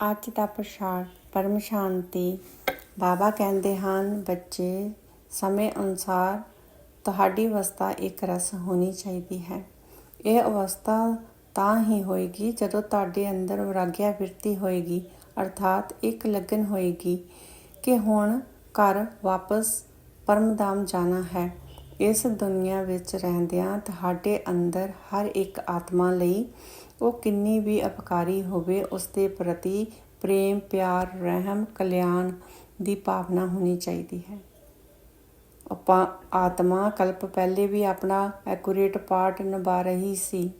ਅੱਜ ਦਾ ਪ੍ਰਸ਼ਾਦ ਪਰਮ ਸ਼ਾਂਤੀ। ਬਾਬਾ ਕਹਿੰਦੇ ਹਨ, ਬੱਚੇ, ਸਮੇਂ ਅਨੁਸਾਰ ਤੁਹਾਡੀ ਅਵਸਥਾ ਇੱਕ ਰਸ ਹੋਣੀ ਚਾਹੀਦੀ ਹੈ। ਇਹ ਅਵਸਥਾ ਤਾਂ ਹੀ ਹੋਏਗੀ ਜਦੋਂ ਤੁਹਾਡੇ ਅੰਦਰ ਵਿਰਾਗਿਆ ਬਿਰਤੀ ਹੋਏਗੀ, ਅਰਥਾਤ ਇੱਕ ਲਗਨ ਹੋਏਗੀ ਕਿ ਹੁਣ ਘਰ ਵਾਪਸ ਪਰਮਧਾਮ ਜਾਣਾ ਹੈ। ਇਸ ਦੁਨੀਆ ਵਿੱਚ ਰਹਿੰਦਿਆਂ ਤੁਹਾਡੇ ਅੰਦਰ ਹਰ ਇੱਕ ਆਤਮਾ ਲਈ ਉਹ ਕਿੰਨੀ ਵੀ ਅਪਕਾਰੀ ਹੋਵੇ ਉਸ ਦੇ ਪ੍ਰਤੀ ਪ੍ਰੇਮ, ਪਿਆਰ, ਰਹਿਮ, ਕਲਿਆਣ ਦੀ ਭਾਵਨਾ ਹੋਣੀ ਚਾਹੀਦੀ ਹੈ। ਆਪਾਂ ਆਤਮਾ ਕਲਪ ਪਹਿਲੇ ਵੀ ਆਪਣਾ ਐਕੂਰੇਟ ਪਾਰਟ ਨਿਭਾ ਰਹੀ ਸੀ,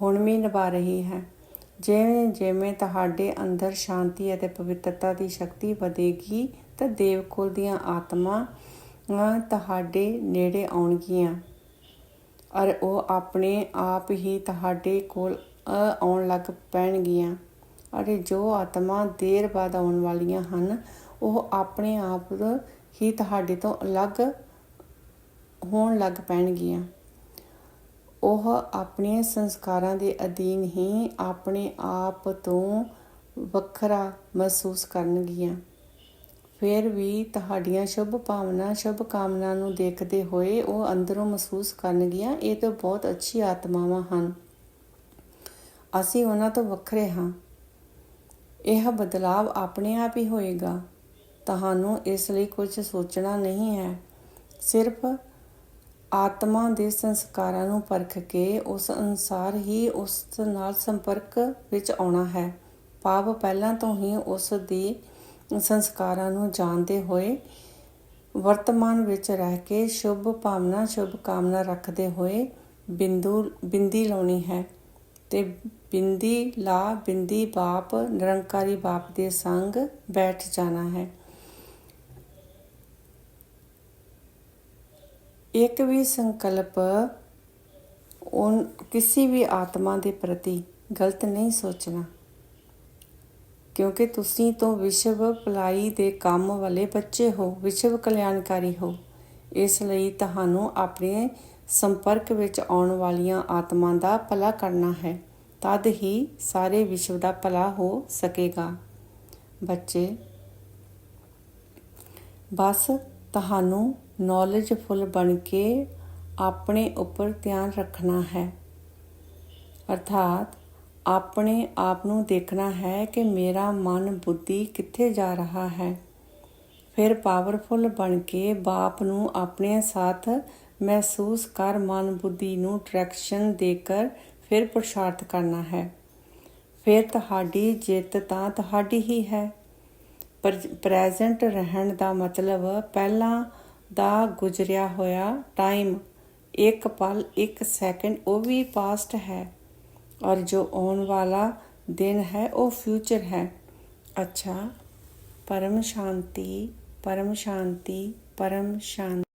ਹੁਣ ਵੀ ਨਿਭਾ ਰਹੀ ਹੈ। ਜਿਵੇਂ ਜਿਵੇਂ ਤੁਹਾਡੇ ਅੰਦਰ ਸ਼ਾਂਤੀ ਅਤੇ ਪਵਿੱਤਰਤਾ ਦੀ ਸ਼ਕਤੀ ਵਧੇਗੀ, ਤਾਂ ਦੇਵਕੁਲ ਦੀਆਂ ਆਤਮਾ ਤੁਹਾਡੇ ਨੇੜੇ ਆਉਣਗੀਆਂ। ਔਰ ਉਹ ਆਪਣੇ ਆਪ ਹੀ ਤੁਹਾਡੇ ਕੋਲ ਆਉਣ ਲੱਗ ਪੈਣਗੀਆਂ। ਅਤੇ ਜੋ ਆਤਮਾ ਦੇਰ ਬਾਅਦ ਆਉਣ ਵਾਲੀਆਂ ਹਨ, ਉਹ ਆਪਣੇ ਆਪ ਹੀ ਤੁਹਾਡੇ ਤੋਂ ਅਲੱਗ ਹੋਣ ਲੱਗ ਪੈਣਗੀਆਂ। ਉਹ ਆਪਣੇ ਸੰਸਕਾਰਾਂ ਦੇ ਅਧੀਨ ਹੀ ਆਪਣੇ ਆਪ ਤੋਂ ਵੱਖਰਾ ਮਹਿਸੂਸ ਕਰਨਗੀਆਂ। ਫਿਰ ਵੀ ਤੁਹਾਡੀਆਂ ਸ਼ੁਭ ਭਾਵਨਾ, ਸ਼ੁਭ ਕਾਮਨਾ ਨੂੰ ਦੇਖਦੇ ਹੋਏ ਉਹ ਅੰਦਰੋਂ ਮਹਿਸੂਸ ਕਰਨਗੀਆਂ, ਇਹ ਤਾਂ ਬਹੁਤ ਅੱਛੀ ਆਤਮਾਵਾਂ ਹਨ। ਅਸੀਂ ਉਹਨਾਂ ਤੋਂ ਵੱਖਰੇ ਹਾਂ। ਇਹ ਬਦਲਾਵ ਆਪਣੇ ਆਪ ਹੀ ਹੋਏਗਾ। ਤੁਹਾਨੂੰ ਇਸ ਲਈ ਕੁਝ ਸੋਚਣਾ ਨਹੀਂ ਹੈ। ਸਿਰਫ ਆਤਮਾ ਦੇ ਸੰਸਕਾਰਾਂ ਨੂੰ ਪਰਖ ਕੇ ਉਸ ਅਨੁਸਾਰ ਹੀ ਉਸ ਨਾਲ ਸੰਪਰਕ ਵਿੱਚ ਆਉਣਾ ਹੈ। ਭਾਵ ਪਹਿਲਾਂ ਤੋਂ ਹੀ ਉਸ ਦੀ ਸੰਸਕਾਰਾਂ ਨੂੰ ਜਾਣਦੇ ਹੋਏ ਵਰਤਮਾਨ ਵਿੱਚ ਰਹਿ ਕੇ ਸ਼ੁਭ ਭਾਵਨਾ, ਸ਼ੁਭ ਕਾਮਨਾ ਰੱਖਦੇ ਹੋਏ ਬਿੰਦੂ ਬਿੰਦੀ ਲਾਉਣੀ ਹੈ। ਤੇ ਬਿੰਦੀ ਲਾ, ਬਿੰਦੀ ਬਾਪ, ਨਿਰੰਕਾਰੀ ਬਾਪ ਦੇ ਸੰਗ ਬੈਠ ਜਾਣਾ ਹੈ। ਇੱਕ ਵੀ ਸੰਕਲਪ ਉਹ ਕਿਸੇ ਵੀ ਆਤਮਾ ਦੇ ਪ੍ਰਤੀ ਗਲਤ ਨਹੀਂ ਸੋਚਣਾ। ਕਿਉਂਕਿ ਤੁਸੀਂ ਤੋਂ ਵਿਸ਼ਵ ਭਲਾਈ ਦੇ ਕੰਮ ਵਾਲੇ ਬੱਚੇ ਹੋ, ਵਿਸ਼ਵ ਕਲਿਆਣਕਾਰੀ ਹੋ। ਇਸ ਲਈ ਤੁਹਾਨੂੰ ਆਪਣੇ ਸੰਪਰਕ ਵਿੱਚ ਆਉਣ ਵਾਲੀਆਂ ਆਤਮਾ ਦਾ ਭਲਾ ਕਰਨਾ ਹੈ। ਤਦ ਹੀ ਸਾਰੇ ਵਿਸ਼ਵ ਦਾ ਭਲਾ ਹੋ ਸਕੇਗਾ। ਬੱਚੇ, ਬਸ ਤੁਹਾਨੂੰ ਨੌਲੇਜਫੁਲ ਬਣ ਕੇ ਆਪਣੇ ਉੱਪਰ ਧਿਆਨ ਰੱਖਣਾ ਹੈ। ਅਰਥਾਤ ਆਪਣੇ ਆਪ ਨੂੰ ਦੇਖਣਾ ਹੈ ਕਿ ਮੇਰਾ ਮਨ ਬੁੱਧੀ ਕਿੱਥੇ ਜਾ ਰਹਾ ਹੈ। ਫਿਰ ਪਾਵਰਫੁਲ ਬਣ ਕੇ ਬਾਪ ਨੂੰ ਆਪਣੇ ਸਾਥ ਮਹਿਸੂਸ ਕਰ ਮਨ ਬੁੱਧੀ ਨੂੰ ਟਰੈਕਸ਼ਨ ਦੇ ਕਰ ਫਿਰ ਪੁਰਸ਼ਾਰਥ ਕਰਨਾ ਹੈ। ਫਿਰ ਤੁਹਾਡੀ ਜਿੱਤ ਤਾਂ ਤੁਹਾਡੀ ਹੀ ਹੈ। ਪਰ ਪ੍ਰੈਜ਼ੈਂਟ ਰਹਿਣ ਦਾ ਮਤਲਬ ਪਹਿਲਾਂ ਦਾ ਗੁਜ਼ਰਿਆ ਹੋਇਆ ਟਾਈਮ ਇੱਕ ਪਲ, ਇੱਕ ਸੈਕਿੰਡ ਉਹ ਵੀ ਪਾਸਟ ਹੈ ਔਰ ਜੋ ਆਉਣ ਵਾਲਾ ਦਿਨ ਹੈ ਉਹ ਫਿਊਚਰ ਹੈ। ਅੱਛਾ, ਪਰਮ ਸ਼ਾਂਤੀ। ਪਰਮ ਸ਼ਾਂਤੀ ਪਰਮ ਸ਼ਾਂਤੀ।